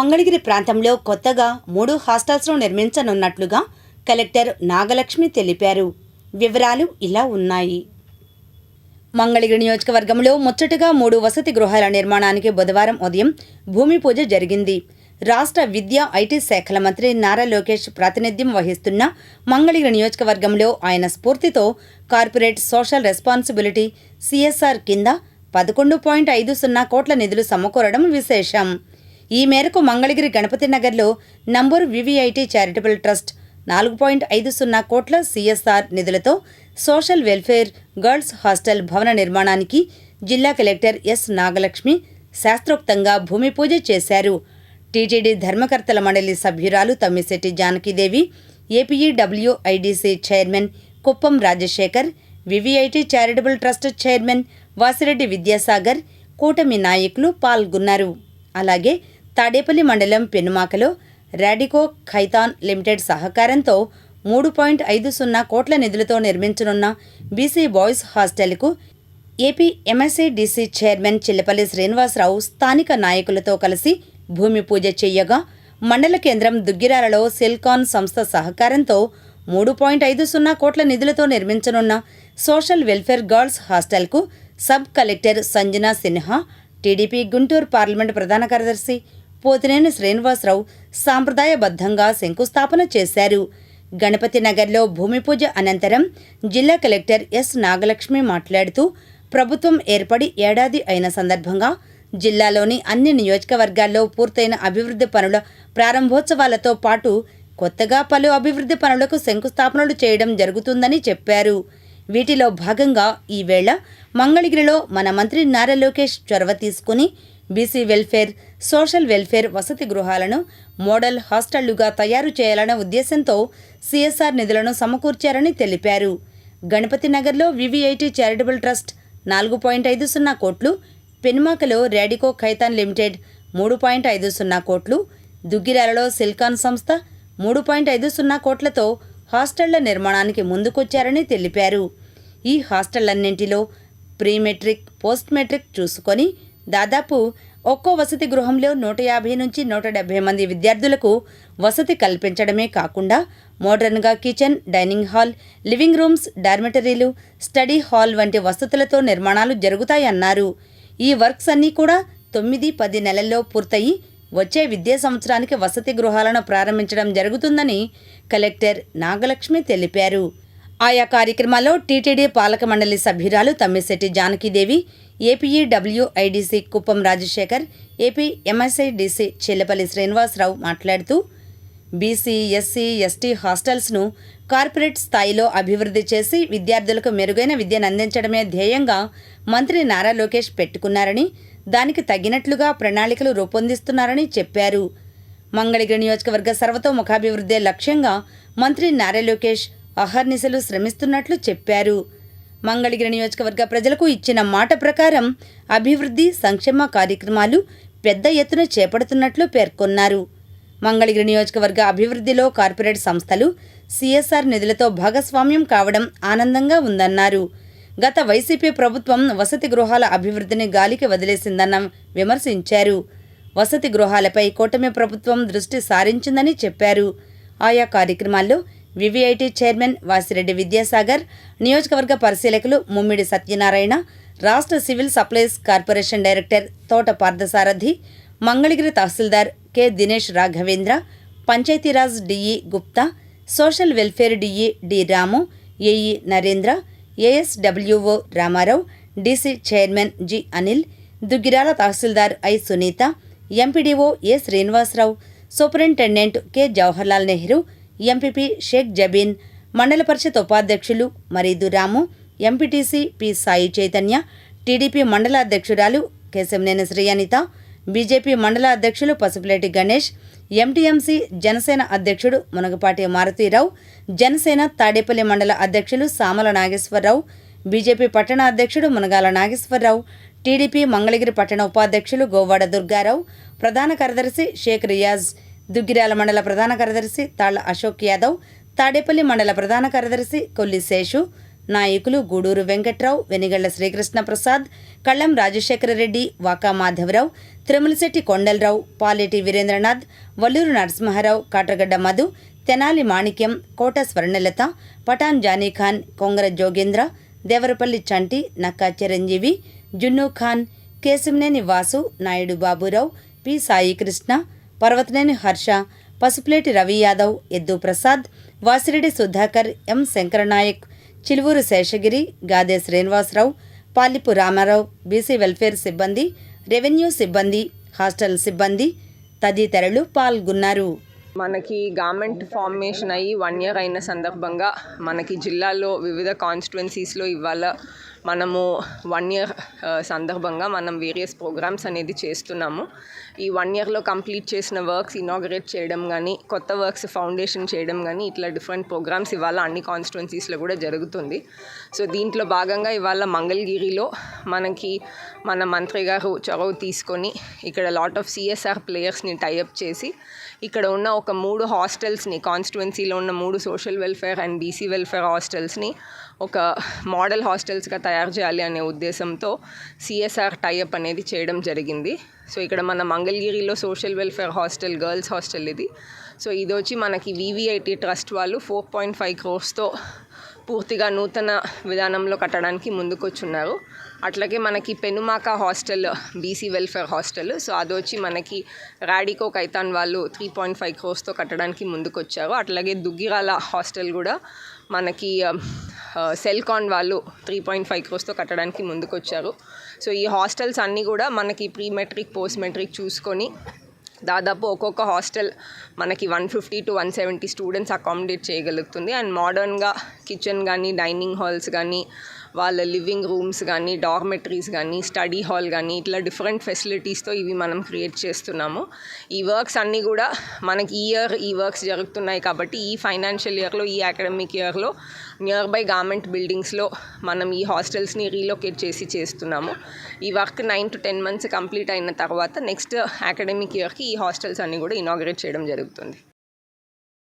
మంగళగిరి ప్రాంతంలో కొత్తగా మూడు హాస్టల్స్ను నిర్మించనున్నట్లుగా కలెక్టర్ నాగలక్ష్మి తెలిపారు. వివరాలు ఇలా ఉన్నాయి. మంగళగిరి నియోజకవర్గంలో ముచ్చటగా మూడు వసతి గృహాల నిర్మాణానికి బుధవారం ఉదయం భూమి పూజ జరిగింది. రాష్ట్ర విద్యా ఐటీ శాఖల మంత్రి నారా లోకేష్ ప్రాతినిధ్యం వహిస్తున్న మంగళగిరి నియోజకవర్గంలో ఆయన స్ఫూర్తితో కార్పొరేట్ సోషల్ రెస్పాన్సిబిలిటీ సిఎస్ఆర్ కింద పదకొండు పాయింట్ ఐదు సున్నా కోట్ల నిధులు సమకూరడం విశేషం. ఈ మేరకు మంగళగిరి గణపతి నగర్లో నంబూరు వివిఐటి చారిటబుల్ ట్రస్ట్ నాలుగు పాయింట్ ఐదు సున్నా కోట్ల సిఎస్ఆర్ నిధులతో సోషల్ వెల్ఫేర్ గర్ల్స్ హాస్టల్ భవన నిర్మాణానికి జిల్లా కలెక్టర్ ఎస్ నాగలక్ష్మి శాస్త్రోక్తంగా భూమి పూజ చేశారు. టీటీడీ ధర్మకర్తల మండలి సభ్యురాలు Tammisetti Janakidevi APEWIDC chairman Kuppam Rajasekhar VVIT charitable trust chairman Vasireddy Vidyasagar కూటమి నాయకులు పాల్గొన్నారు. అలాగే తాడేపల్లి మండలం పెనుమాకలో రాడికో ఖైతాన్ లిమిటెడ్ సహకారంతో మూడు పాయింట్ ఐదు సున్నా కోట్ల నిధులతో నిర్మించనున్న BC boys హాస్టల్కు AP MSADC chairman Chillapalli Srinivasarao స్థానిక నాయకులతో కలిసి భూమి పూజ చెయ్యగా మండల కేంద్రం దుగ్గిరాలలో సిల్కాన్ సంస్థ సహకారంతో మూడు పాయింట్ ఐదు సున్నా కోట్ల నిధులతో నిర్మించనున్న social welfare girls హాస్టల్కు sub collector Sanjana Sinha TDP Guntur parliament ప్రధాన కార్యదర్శి పోతినేని శ్రీనివాసరావు సాంప్రదాయబద్ధంగా శంకుస్థాపన చేశారు. గణపతి నగర్లో భూమి పూజ అనంతరం జిల్లా కలెక్టర్ ఎస్ నాగలక్ష్మి మాట్లాడుతూ ప్రభుత్వం ఏర్పడి ఏడాది అయిన సందర్భంగా జిల్లాలోని అన్ని నియోజకవర్గాల్లో పూర్తయిన అభివృద్ధి పనుల ప్రారంభోత్సవాలతో పాటు కొత్తగా పలు అభివృద్ధి పనులకు శంకుస్థాపనలు చేయడం జరుగుతుందని చెప్పారు. వీటిలో భాగంగా ఈవేళ మంగళగిరిలో మన మంత్రి నారా లోకేష్ చొరవ తీసుకుని బీసీ వెల్ఫేర్ సోషల్ వెల్ఫేర్ వసతి గృహాలను మోడల్ హాస్టళ్ళుగా తయారు చేయాలనే ఉద్దేశంతో సిఎస్ఆర్ నిధులను సమకూర్చారని తెలిపారు. గణపతి నగర్లో వివిఐటి చారిటబుల్ ట్రస్ట్ నాలుగు పాయింట్ ఐదు సున్నా కోట్లు పెనుమాకలో రాడికో ఖైతాన్ లిమిటెడ్ మూడు పాయింట్ ఐదు సున్నా కోట్లు దుగ్గిరాలలో సిల్కాన్ సంస్థ మూడు పాయింట్ ఐదు సున్నా కోట్లతో హాస్టళ్ళ నిర్మాణానికి ముందుకొచ్చారని తెలిపారు. ఈ హాస్టళ్ళన్నింటిలో ప్రీ మెట్రిక్ పోస్ట్ మెట్రిక్ చూసుకొని దాదాపు ఒక్కో వసతి గృహంలో నూట యాభై నుంచి నూట డెబ్బై మంది విద్యార్థులకు వసతి కల్పించడమే కాకుండా మోడర్న్గా kitchen dining hall living rooms డార్మెటరీలు study hall వంటి వసతులతో నిర్మాణాలు జరుగుతాయన్నారు. ఈ వర్క్స్ అన్నీ కూడా తొమ్మిది పది నెలల్లో పూర్తయి వచ్చే విద్యా సంవత్సరానికి వసతి గృహాలను ప్రారంభించడం జరుగుతుందని కలెక్టర్ నాగలక్ష్మి తెలిపారు. ఆయా కార్యక్రమాల్లో టీటీడీ పాలక మండలి సభ్యురాలు Tammisetti Janakidevi APEWIDC Kuppam Rajasekhar AP MSIDC Chellapalli Srinivasarao మాట్లాడుతూ బీసీ ఎస్సీ ఎస్టీ హాస్టల్స్ను కార్పొరేట్ స్థాయిలో అభివృద్ధి చేసి విద్యార్థులకు మెరుగైన విద్యను అందించడమే ధ్యేయంగా మంత్రి నారా లోకేష్ పెట్టుకున్నారని దానికి తగినట్లుగా ప్రణాళికలు రూపొందిస్తున్నారని చెప్పారు. మంగళగిరి నియోజకవర్గ సర్వతోముఖాభివృద్ధే లక్ష్యంగా మంత్రి నారా లోకేష్ అహర్నిశలు శ్రమిస్తున్నట్లు చెప్పారు. మంగళగిరి నియోజకవర్గ ప్రజలకు ఇచ్చిన మాట ప్రకారం అభివృద్ధి సంక్షేమ కార్యక్రమాలు పెద్ద ఎత్తున చేపడుతున్నట్లు పేర్కొన్నారు. మంగళగిరి నియోజకవర్గ అభివృద్ధిలో కార్పొరేట్ సంస్థలు సిఎస్ఆర్ నిధులతో భాగస్వామ్యం కావడం ఆనందంగా ఉందన్నారు. గత వైసీపీ ప్రభుత్వం వసతి గృహాల అభివృద్ధిని గాలికి వదిలేసిందన్న విమర్శించారు. వసతి గృహాలపై కూటమి ప్రభుత్వం దృష్టి సారించిందని చెప్పారు. ఆయా కార్యక్రమాల్లో వివిఐటి చైర్మన్ వాసిరెడ్డి విద్యాసాగర్ నియోజకవర్గ పరిశీలకులు ముమ్మిడి సత్యనారాయణ రాష్ట్ర civil supplies corporation director Thota Parthasarathi Mangalagiri tahsildar K. Dinesh Raghavendra Panchayati Raj DE Gupta social welfare DE D Ramu AE Narendra ASWO Ramarao DC chairman G Anil Duggirala tahsildar I Sunitha MPDO A Srinivasarao superintendent K. Jawaharlal Nehru MPP Sheikh Jabeen mandal parishad ఉపాధ్యక్షులు Maridu Ramu MPTC P Sai Chaitanya TDP mandal అధ్యక్షురాలు Kesamneni Shri Anitha BJP మండల అధ్యక్షులు Pasupuleti Ganesh MTMC Janasena అధ్యక్షుడు మునగపాటి మారుతీరావు జనసేన తాడేపల్లి మండల అధ్యక్షులు Samala Nageswararao BJP పట్టణ అధ్యక్షుడు Munagala Nageswararao TDP Mangalagiri పట్టణ ఉపాధ్యక్షులు గోవాడ దుర్గారావు ప్రధాన కార్యదర్శి షేక్ రియాజ్ దుగ్గిరాల మండల ప్రధాన కార్యదర్శి తాళ్ళ అశోక్ యాదవ్ తాడేపల్లి మండల ప్రధాన కార్యదర్శి కొల్లి శేషు నాయకులు Gudur Venkatrao Venigalla Srikrishna Prasad Kallam Rajasekhara Reddy Vaka Madhavarao Tirumalasetti Kondalarao Paleti Veerendranath Valluru Narasimharao Katragadda Madhu Tenali Manikyam Kota Swarnalatha Pathan Janikhan Kongara Jogendra Devarapalli Chanti Nakka Chiranjeevi Junnu Khan Kesamneni Vasu Naidu Baburao P Sai Krishna Parvataneni Harsha Pasupuleti Ravi Yadav Eddu Prasad Vasireddy Sudhakar M Shankarnayak Chiluvuru Seshagiri Gade Srinivasarao Palipu Ramarao BC welfare సిబ్బంది revenue సిబ్బంది hostel సిబ్బంది తదితరులు పాల్గొన్నారు. మనకి government formation అయ్యి one year అయిన సందర్భంగా మనకి జిల్లాలో వివిధ కాన్స్టిట్యువెన్సీస్లో ఇవాళ మనము వన్ ఇయర్ సందర్భంగా మనం వేరియస్ ప్రోగ్రామ్స్ అనేది చేస్తున్నాము. ఈ వన్ ఇయర్లో కంప్లీట్ చేసిన వర్క్స్ ఇనాగరేట్ చేయడం కానీ కొత్త వర్క్స్ ఫౌండేషన్ చేయడం కానీ ఇట్లా డిఫరెంట్ ప్రోగ్రామ్స్ ఇవాళ అన్ని కాన్స్టిట్యున్సీస్లో కూడా జరుగుతుంది. సో దీంట్లో భాగంగా ఇవాళ మంగళగిరిలో మనకి మన మంత్రి గారు చొరవ తీసుకొని ఇక్కడ లాట్ ఆఫ్ సిఎస్ఆర్ ప్లేయర్స్ని టైఅప్ చేసి ఇక్కడ ఉన్న ఒక మూడు హాస్టల్స్ని కాన్స్టిట్యువెన్సీలో ఉన్న మూడు social welfare and BC welfare హాస్టల్స్ని ఒక మోడల్ హాస్టల్స్గా తయారు చేయాలి అనే ఉద్దేశంతో సిఎస్ఆర్ టైఅప్ అనేది చేయడం జరిగింది. సో ఇక్కడ మన మంగళగిరిలో social welfare hostel girls hostel ఇది. సో ఇది వచ్చి మనకి వివిఐటి ట్రస్ట్ వాళ్ళు ఫోర్ పాయింట్ ఫైవ్ క్రోర్స్తో పూర్తిగా నూతన విధానంలో కట్టడానికి ముందుకొచ్చున్నారు. అట్లాగే మనకి Penumaka hostel BC welfare hostel so అది వచ్చి మనకి రాడికో కైతాన్ వాళ్ళు త్రీ పాయింట్ ఫైవ్ క్రోర్స్తో కట్టడానికి ముందుకొచ్చారు. అట్లాగే దుగ్గిరాల హాస్టల్ కూడా మనకి um, సెల్కాన్ వాళ్ళు త్రీ పాయింట్ ఫైవ్ క్రోర్స్తో కట్టడానికి ముందుకొచ్చారు. సో ఈ హాస్టల్స్ అన్నీ కూడా మనకి ప్రీ మెట్రిక్ పోస్ట్ మెట్రిక్ చూసుకొని దాదాపు ఒక్కొక్క హాస్టల్ మనకి one fifty to one seventy students accommodate చేయగలుగుతుంది. అండ్ మోడర్న్గా కిచెన్ కానీ డైనింగ్ హాల్స్ కానీ వాళ్ళ లివింగ్ రూమ్స్ కానీ డార్మెటరీస్ కానీ స్టడీ హాల్ కానీ ఇట్లా డిఫరెంట్ ఫెసిలిటీస్తో ఇవి మనం క్రియేట్ చేస్తున్నాము. ఈ వర్క్స్ అన్నీ కూడా మనకి ఈ ఇయర్ ఈ వర్క్స్ జరుగుతున్నాయి కాబట్టి ఈ ఫైనాన్షియల్ ఇయర్లో ఈ అకాడమిక్ ఇయర్లో నియర్ బై గవర్నమెంట్ బిల్డింగ్స్లో మనం ఈ హాస్టల్స్ని రీలొకేట్ చేసి చేస్తున్నాము. ఈ work nine to ten months complete అయిన తర్వాత నెక్స్ట్ అకాడమిక్ ఇయర్కి ఈ హాస్టల్స్ అన్నీ కూడా ఇనాగ్రేట్ చేయడం జరుగుతుంది.